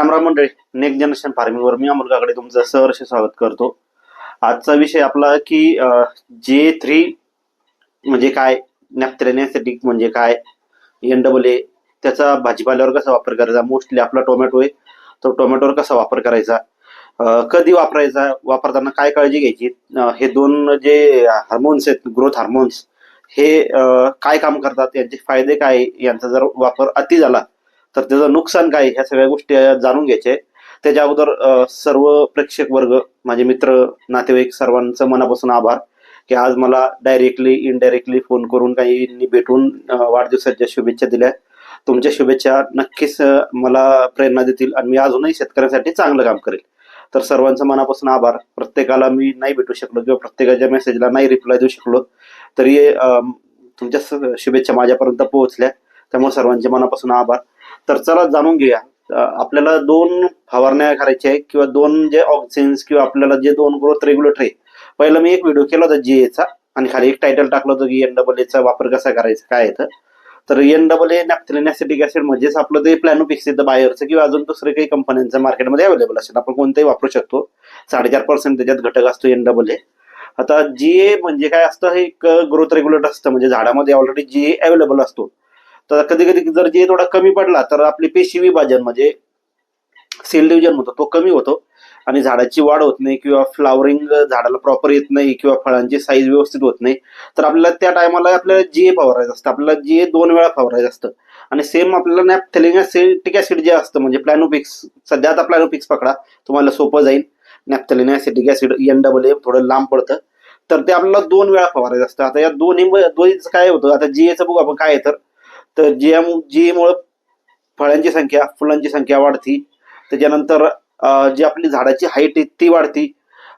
राम राम मंडळी next generation फार्मिंगवर मी अमोल काकडे तुमचं सहर्ष स्वागत करतो. आजचा विषय आपला की जे थ्री म्हणजे काय? नॅपथेलेनेस्थेटिक म्हणजे काय? एन डबल ए त्याचा भाजीपाल्यावर कसा वापर करायचा? मोस्टली आपला टोमॅटो आहे. तो टोमॅटोवर कसा वापर करायचा? कधी वापरायचा? वापरताना काय काळजी घ्यायची? हे दोन जे हार्मोन्स आहेत ग्रोथ हार्मोन्स हे काय काम करतात? यांचे फायदे काय? यांचा जर वापर अति झाला तर त्याचं नुकसान काय ह्या सगळ्या गोष्टी जाणून घ्यायच्या त्याच्या अगोदर सर्व प्रेक्षक वर्ग माझे मित्र नातेवाईक सर्वांचं मनापासून आभार की आज मला डायरेक्टली इनडायरेक्टली फोन करून काही भेटून वाढदिवसाच्या शुभेच्छा दिल्या. तुमच्या शुभेच्छा नक्कीच मला प्रेरणा देतील आणि मी अजूनही शेतकऱ्यांसाठी चांगलं काम करेल. तर सर्वांचं मनापासून आभार. प्रत्येकाला मी नाही भेटू शकलो किंवा प्रत्येकाच्या मेसेजला नाही रिप्लाय देऊ शकलो तरी तुमच्या शुभेच्छा माझ्यापर्यंत पोहोचल्या. त्यामुळे सर्वांचे मनापासून आभार. तर चला जाणून घेऊया. आपल्याला दोन फवारण्या करायच्या आहेत किंवा दोन जे ऑक्सिन्स किंवा आपल्याला जे दोन ग्रोथ रेग्युलेटर आहे पहिला मी एक व्हिडिओ केला होता जी एचा आणि खाली एक टायटल टाकलं होतं की एन डबल एचा वापर कसा करायचा काय येतं तर. N double A naphthalene acetic acid म्हणजेच आपलं ते प्लॅनोपिक्स येतं बायरचं किंवा अजून दुसरे काही कंपन्यांचं मार्केटमध्ये अवेलेबल असेल. आपण कोणतेही वापरू शकतो. साडेचार पर्सेंट त्याच्यात घटक असतो एन डबल ए आता जी ए म्हणजे काय असतं हे एक ग्रोथ रेग्युलेटर असतं. म्हणजे झाडामध्ये ऑलरेडी जी ए अवेलेबल असतो. तर कधी कधी जर जे थोडा कमी पडला तर आपली पेशी विभाजन म्हणजे सेल डिव्हिजन होतो तो कमी होतो. आणि झाडाची वाढ होत नाही किंवा फ्लावरिंग झाडाला प्रॉपर येत नाही किंवा फळांची साईज व्यवस्थित होत नाही तर आपल्याला त्या टायमाला आपल्याला जी ए फवारायचं असतं. आपल्याला जी ए दोन वेळा फवारायचं असतं. आणि सेम आपल्याला नॅपथेलिंग ऍसिटिक ऍसिड जे असतं म्हणजे प्लॅनोपिक्स सध्या आता प्लॅनोपिक्स पकडा तुम्हाला सोपं जाईल. Naphthalene acetic acid N double A थोडं लांब पडतं. तर ते आपल्याला दोन वेळा फवारायचं असतं. आता या दोन्ही दोन्हीच काय होतं? आता जी एचं बघू आपण काय तर तर जी एम जी मुळे फळांची संख्या फुलांची संख्या वाढती त्याच्यानंतर जी आपली झाडाची हाईट आहे ती वाढती.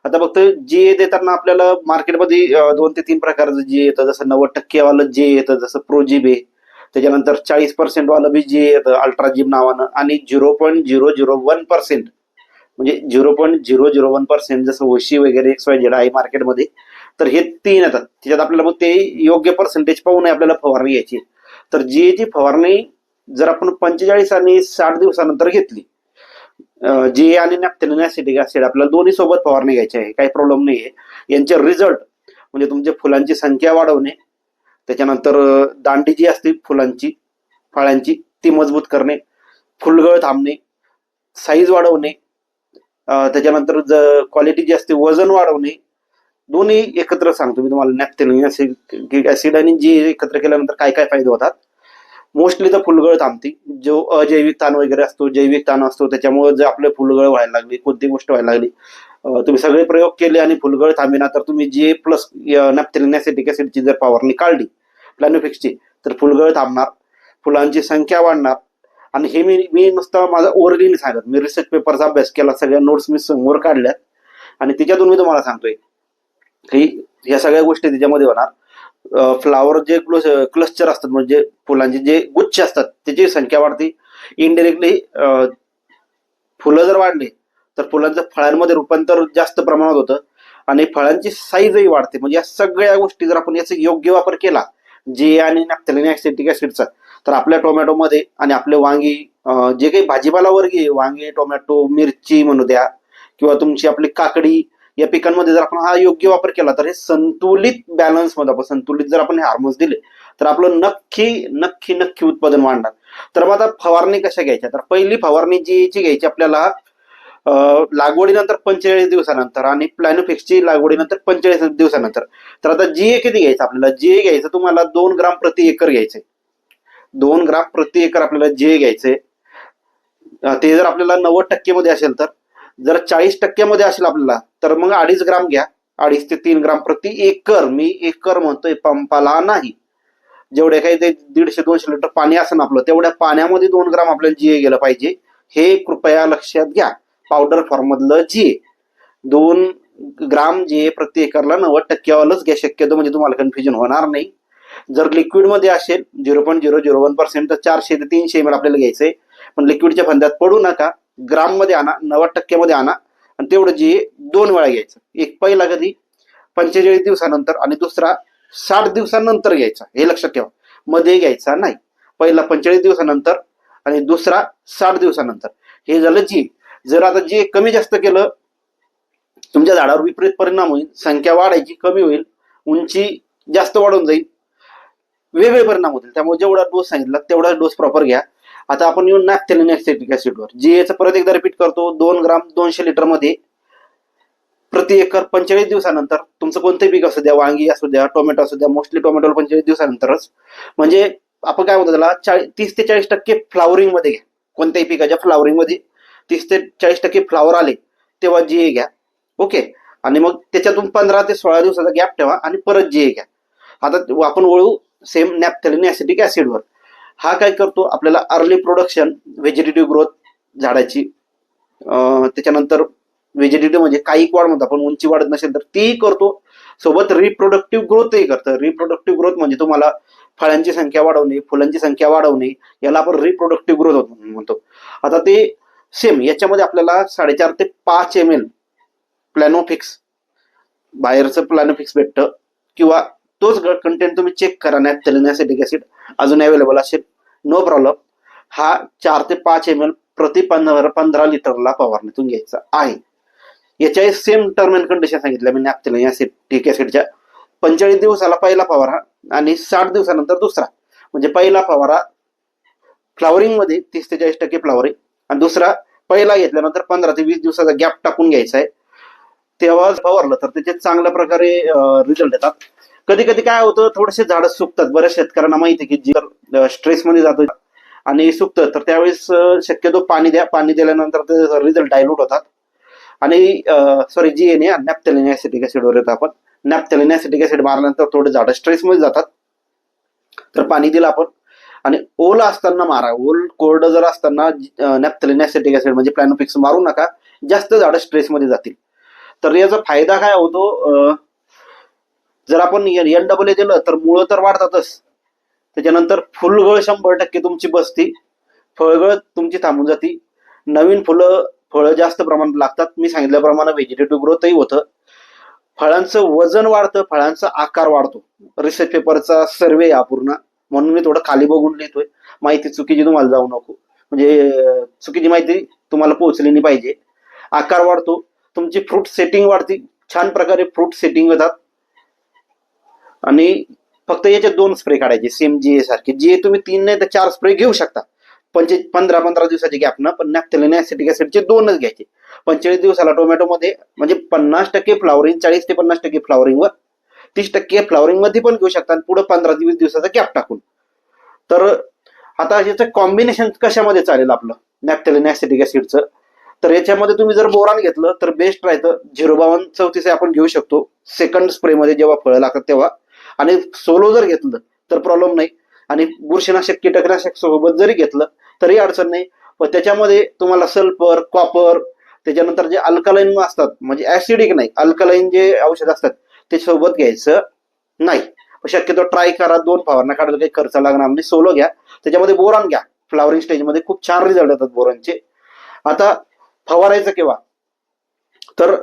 आता फक्त जे ए देताना आपल्याला मार्केटमध्ये दोन ते तीन प्रकारचं जे येतं जसं नव्वद टक्केवालं जे येतं जसं प्रोजीब आहे त्याच्यानंतर चाळीस पर्सेंटवालं बी जे येतं अल्ट्राजिब नावानं आणि zero point zero zero one percent. म्हणजे zero point zero zero one percent जसं ओशी वगैरे एक्स वाय झेड आहे मार्केटमध्ये तर हे तीन येतात. त्याच्यात आपल्याला मग ते योग्य पर्सेंटेज पाहून आपल्याला फवारणी घ्यायची तर जी ची फवारणी जर आपण पंचेचाळीस आणि साठ दिवसानंतर घेतली जे ए आणि नॅपथेलिन ऍसिटिक ऍसिड आपल्याला दोन्ही सोबत फवारणी घ्यायची आहे काही प्रॉब्लेम नाही आहे यांचे रिझल्ट म्हणजे तुमच्या फुलांची संख्या वाढवणे त्याच्यानंतर दांडी जी असते फुलांची फळांची ती मजबूत करणे फुलगळ थांबणे साईज वाढवणे त्याच्यानंतर त्याच्यानंतर क्वालिटी जी असते वजन वाढवणे दोन्ही एकत्र सांगतो मी तुम्हाला. नॅप्थेलिन ऍसिड ऍसिड आणि जी एकत्र केल्यानंतर काय काय फायदे होतात? मोस्टली तर फुलगळ थांबते. जो अजैविक ताण वगैरे असतो जैविक ताण असतो त्याच्यामुळे जर आपले फुलगळ व्हायला लागली कोणती गोष्ट व्हायला लागली तुम्ही सगळे प्रयोग केले आणि फुलगळ थांबिना तर तुम्ही जे प्लस नॅप्थेलिन ऍसिटिक ऍसिडची जर फवारणी काढली प्लॅनोफिक्सची तर फुलगळ थांबणार फुलांची संख्या वाढणार. आणि हे मी मी नुसतं माझा ओरलीने सांगत. मी रिसर्च पेपरचा अभ्यास केला सगळ्या नोट्स मी समोर काढल्यात. आणि त्याच्यातून मी तुम्हाला सांगतोय ही ह्या सगळ्या गोष्टी त्याच्यामध्ये होणार. फ्लावर जे क्लस्टर असतात म्हणजे फुलांचे जे गुच्छ असतात त्याची संख्या वाढते. इनडिरेक्टली फुलं जर वाढली तर फुलांचं फळांमध्ये रूपांतर जास्त प्रमाणात होतं आणि फळांची साईजही वाढते. म्हणजे या सगळ्या गोष्टी जर आपण याचा योग्य वापर केला जे आणि नॅपथेलिन ऍसिटिक ऍसिडचा तर आपल्या टोमॅटोमध्ये आणि आपले वांगी जे काही भाजीपाला वर्गीय वांगी टोमॅटो मिरची म्हणू द्या किंवा तुमची आपली काकडी या पिकांमध्ये जर आपण हा योग्य वापर केला तर हे संतुलित बॅलन्समध्ये आपण संतुलित जर आपण हार्मोन्स दिले तर आपलं नक्की नक्की नक्की उत्पादन वाढणार. तर मग आता फवारणी कशा घ्यायच्या? तर पहिली फवारणी जी ची घ्यायची आपल्याला लागवडीनंतर पंचेचाळीस दिवसानंतर आणि प्लॅनोफिक्सची लागवडीनंतर पंचेचाळीस दिवसानंतर. तर आता जी ए किती घ्यायचं आपल्याला? जे घ्यायचं तुम्हाला दोन ग्राम प्रति एकर घ्यायचे दोन ग्राम प्रति एकर आपल्याला जे घ्यायचे ते जर आपल्याला नव्वद टक्के मध्ये असेल तर? जर चाळीस टक्क्यामध्ये असेल आपल्याला तर मग अडीच ग्राम घ्या. अडीच ते तीन ग्राम प्रति एकर. मी एकर म्हणतोय पंपाला नाही. जेवढे काही ते दीडशे दोनशे लिटर पाणी असेल आपलं तेवढ्या पाण्यामध्ये दोन ग्राम आपल्याला जीए गेलं पाहिजे. हे कृपया लक्षात घ्या. पावडर फॉर्म मधलं जीए. दोन ग्राम जीए प्रति एकरला नव्वद टक्क्यावालच घ्या. शक्यतो म्हणजे तुम्हाला कन्फ्युजन होणार नाही. जर लिक्विडमध्ये असेल zero point zero zero one percent तर चारशे ते तीनशे एम एल आपल्याला घ्यायचंय. पण लिक्विडच्या फंद्यात पडू नका. ग्राममध्ये आणा नव्वद टक्क्यामध्ये आणा आणि तेवढं जे दोन वेळा घ्यायचं. एक पहिला कधी? पंचेचाळीस दिवसानंतर आणि दुसरा साठ दिवसानंतर घ्यायचा. हे लक्षात ठेवा. मध्ये घ्यायचा नाही. पहिला पंचेचाळीस दिवसानंतर आणि दुसरा साठ दिवसानंतर. हे झालं जी जर आता जे कमी जास्त केलं तुमच्या झाडावर विपरीत परिणाम होईल संख्या वाढायची कमी होईल उंची जास्त वाढून जाईल वेगळे परिणाम होतील. त्यामुळे जेवढा डोस सांगितला तेवढा डोस प्रॉपर घ्या. आता आपण येऊन नॅपथेलिन ऍसिटिक ऍसिडवर जी याचं परत एकदा रिपीट करतो दोन ग्राम दोनशे लिटरमध्ये प्रति एकर पंचेचाळीस दिवसानंतर तुमचं कोणतंही पीक असू द्या वांगी असू द्या टोमॅटो असू द्या मोस्टली टोमॅटो पंचेचाळीस दिवसानंतरच. म्हणजे आपण काय म्हणतो त्याला चाळीस तीस ते चाळीस टक्के फ्लावरिंगमध्ये घ्या. कोणत्याही पिकाच्या फ्लावरिंगमध्ये तीस ते चाळीस टक्के फ्लावर आले तेव्हा जी घ्या. ओके? आणि मग त्याच्यातून पंधरा ते सोळा दिवसाचा गॅप ठेवा आणि परत जी घ्या. आता आपण वळू सेम नॅपथेलिन ऍसिटिक ऍसिडवर हा काय करतो आपल्याला अर्ली प्रोडक्शन व्हेजिटेटिव्ह ग्रोथ झाडाची त्याच्यानंतर व्हेजिटेटिव्ह म्हणजे काही वाढ म्हणतो आपण उंची वाढत नसेल तर तीही करतो. सोबत रिप्रोडक्टिव्ह ग्रोथही करतं. रिप्रोडक्टिव्ह ग्रोथ म्हणजे तुम्हाला फळांची संख्या वाढवणे फुलांची संख्या वाढवणे याला आपण रिप्रोडक्टिव्ह ग्रोथ म्हणतो. आता ते सेम याच्यामध्ये आपल्याला साडेचार ते पाच एम एल प्लॅनोफिक्स बाहेरचं प्लॅनोफिक्स भेटतं किंवा तोच कंटेंट तुम्ही चेक करा नॅपथेलिन ऍसिटिक ऍसिड अजून अवेलेबल असेल. नो प्रॉब्लेम हा चार ते पाच एम एल प्रति पंधरा पंधरा लिटरला फवारणीतून घ्यायचा आहे. याच्या सेम टर्म अँड कंडिशन सांगितलं मी नॅपथेलिन ऍसिटिक ऍसिडच्या पंचेचाळीस दिवसाला पहिला फवारा आणि साठ दिवसानंतर दुसरा. म्हणजे पहिला फवारा फ्लावरिंगमध्ये तीस ते चाळीस टक्के फ्लावरिंग आणि दुसरा पहिला घेतल्यानंतर पंधरा ते वीस दिवसाचा गॅप टाकून घ्यायचा आहे. तेव्हा फवारलं तर त्याचे चांगल्या प्रकारे रिझल्ट येतात. कधी कधी काय होतं थोडेसे झाडं सुकतात. बऱ्याच शेतकऱ्यांना माहिती की जर स्ट्रेस मध्ये जातो आणि सुकतं तर त्यावेळेस शक्यतो पाणी द्या. पाणी दिल्यानंतर ते रिझल्ट डायल्यूट होतात. आणि sorry G N naphthalene acetic ऍसिडवर येतो आपण. नॅपथेलिन ऍसिटिक ऍसिड मारल्यानंतर थोडे झाडं स्ट्रेस मध्ये जातात. तर पाणी दिलं आपण. आणि ओल असताना मारा. ओल कोरडं जर असताना नॅपथेलिन ऍसिटिक ऍसिड म्हणजे प्लॅनोपिक्स मारू नका. जास्त झाडं स्ट्रेस मध्ये जातील. तर याचा फायदा काय होतो जर आपण एन डबल ए दिलं तर मुळं तर वाढतातच. त्याच्यानंतर फुलगळ शंभर टक्के तुमची बसती फळगळ तुमची थांबून जाती. नवीन फुलं फळं जास्त प्रमाणात लागतात. मी सांगितल्याप्रमाणे व्हेजिटेटिव्ह ग्रोथही होतं. फळांचं वजन वाढतं फळांचा आकार वाढतो. रिसर्च पेपरचा सर्वे हा पूर्ण. म्हणून मी थोडं खाली बघून लिहितोय. माहिती चुकीची तुम्हाला जाऊ नको. म्हणजे चुकीची माहिती तुम्हाला पोहोचली नाही पाहिजे. आकार वाढतो. तुमची फ्रूट सेटिंग वाढते. छान प्रकारे फ्रूट सेटिंग होतात आणि फक्त याचे दोन स्प्रे काढायचे सेम जी सारखे. जे तुम्ही तीन नाही तर चार स्प्रे घेऊ शकता. पंचे पंधरा पंधरा दिवसाचे गॅप ना पण नॅपथेलिन ऍसिटिक ऍसिडचे दोनच घ्यायचे. पंचेचाळीस दिवसाला टोमॅटोमध्ये म्हणजे पन्नास टक्के फ्लावरिंग चाळीस ते पन्नास टक्के फ्लावरिंग वर तीस टक्के फ्लॉवरिंगमध्ये पण घेऊ शकता आणि पुढे पंधरा वीस दिवसाचा गॅप टाकून. तर आता याचं कॉम्बिनेशन कशामध्ये चालेल आपलं? नॅपथेलिन ऍसिटिक ऍसिडचं तर याच्यामध्ये तुम्ही जर बोरान घेतलं तर बेस्ट राहतं. झिरो बावन चौतीस आपण घेऊ शकतो. सेकंड स्प्रेमध्ये जेव्हा फळं लागतात तेव्हा. आणि सोलो जर घेतलं तर प्रॉब्लेम नाही. आणि बुरशीनाशक कीटकनाशक सोबत जरी घेतलं तरी अडचण नाही. पण त्याच्यामध्ये तुम्हाला सल्फर कॉपर त्याच्यानंतर जे अल्कलाईन असतात म्हणजे ऍसिडिक नाही अल्कलाईन जे औषध असतात ते सोबत घ्यायचं नाही. शक्यतो ट्राय करा दोन फवारणा काढायला काही खर्च लागणार नाही सोलो घ्या. त्याच्यामध्ये बोरान घ्या. फ्लावरिंग स्टेजमध्ये खूप छान रिझल्ट येतात बोरांचे आता फवारायचं केव्हा? तर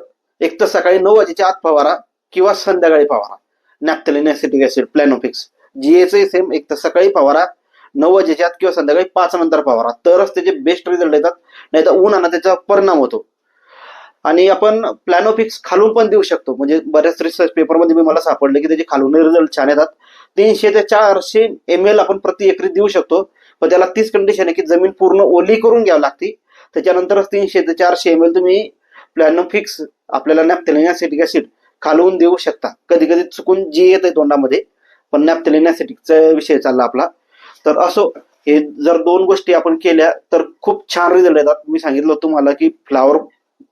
एक तर सकाळी नऊ वाजेच्या आत फवारा किंवा संध्याकाळी फवारा. Naphthalene acetic acid Planofix. जीएचे same एक तर सकाळी फवारा नऊ वाजेच्या आत किंवा संध्याकाळी पाच नंतर फवारा तरच त्याचे बेस्ट रिझल्ट येतात नाही तर उन्हानं त्याचा परिणाम होतो. आणि आपण प्लॅनोफिक्स खालून पण देऊ शकतो. म्हणजे बऱ्याच रिसर्च पेपरमध्ये मी मला सापडले की त्याचे खालून रिझल्ट छान येतात. तीनशे ते चारशे एम एल आपण प्रति एकरी देऊ शकतो. पण त्याला तीच कंडिशन आहे की जमीन पूर्ण ओली करून घ्यावी लागते. त्याच्यानंतरच तीनशे ते चारशे एम एल तुम्ही प्लॅनोफिक्स आपल्याला नॅप्थेलिन ऍसिटिक ऍसिड खालवून देऊ शकता. कधी कधी चुकून जी येत आहे तोंडामध्ये पण नॅपथेलिन ऍसिटिकचा विषय चालला आपला. तर असो हे जर दोन गोष्टी आपण केल्या तर खूप छान रिझल्ट येतात. मी सांगितलं तुम्हाला की फ्लावर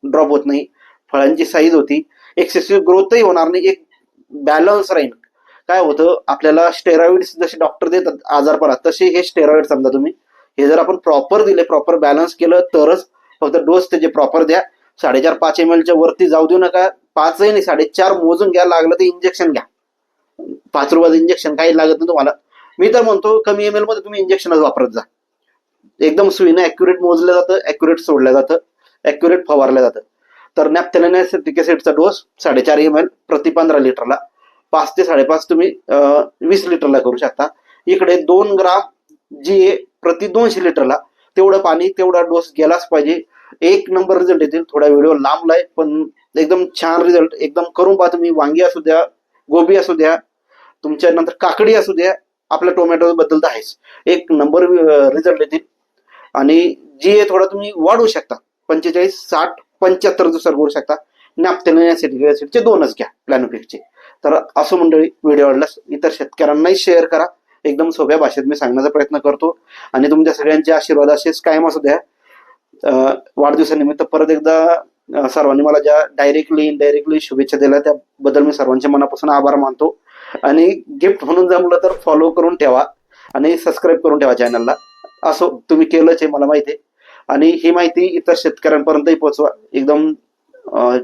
ड्रॉप होत नाही फळांची साईज होती. एक्सेसिव्ह ग्रोथही होणार नाही एक बॅलन्स राहील काय होतं आपल्याला स्टेरॉइड्स जसे डॉक्टर देतात आजारपणात तसे हे स्टेरॉइड समजा तुम्ही. हे जर आपण प्रॉपर दिले प्रॉपर बॅलन्स केलं तरच फक्त डोस त्याचे प्रॉपर द्या. साडेचार पाच एम एलच्या वरती जाऊ देऊ नका. पाचही नाही साडेचार मोजून घ्या लागलं तर इंजेक्शन घ्या. पाच रुपयाचं इंजेक्शन काही लागत नाही तुम्हाला. मी तर म्हणतो कमी एम एलमध्ये तुम्ही इंजेक्शनच वापरत जा. एकदम सुईनं अॅक्युरेट मोजलं जातं अॅक्युरेट सोडलं जातं अॅक्युरेट फवारलं जातं. तर नॅपथेलिन ऍसिडचा डोस साडेचार एम एल प्रति पंधरा लिटरला. पाच ते साडेपाच तुम्ही वीस लिटरला करू शकता. इकडे दोन ग्राम जी ए प्रति दोनशे लिटरला. तेवढं पाणी तेवढा डोस गेलाच पाहिजे. एक नंबर रिझल्ट येतील. थोडा व्हिडिओ लांबलाय पण एकदम छान रिझल्ट एकदम करून पहा तुम्ही. वांगी असू द्या गोबी असू द्या तुमच्या नंतर काकडी असू द्या आपल्या टोमॅटो बद्दल तर आहेच. एक नंबर रिझल्ट येतील आणि जी आहे थोडा तुम्ही वाढवू शकता. पंचेचाळीस साठ पंच्याहत्तर दिवसावर करू शकता. नॅपथेलिन ऍसिडिक दोनच घ्या प्लॅनोपिकचे तर असं मंडळी व्हिडिओ आवडल्यास इतर शेतकऱ्यांनाही शेअर करा. एकदम सोप्या भाषेत मी सांगण्याचा प्रयत्न करतो. आणि तुमच्या सगळ्यांचे आशीर्वाद असेच कायम असू द्या. वाढदिवसानिमित्त परत एकदा सर्वांनी मला ज्या डायरेक्टली इनडायरेक्टली शुभेच्छा दिल्या त्याबद्दल मी सर्वांच्या मनापासून आभार मानतो. आणि गिफ्ट म्हणून जमलं तर फॉलो करून ठेवा आणि सबस्क्राईब करून ठेवा चॅनलला असो तुम्ही केलंच आहे मला माहिती आहे. आणि ही माहिती इतर शेतकऱ्यांपर्यंतही पोहोचवा. एकदम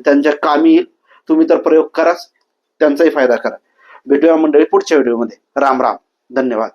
त्यांच्या कामी येईल. तुम्ही तर प्रयोग कराच त्यांचाही फायदा करा. भेटूया मंडळी पुढच्या व्हिडिओमध्ये राम राम. धन्यवाद.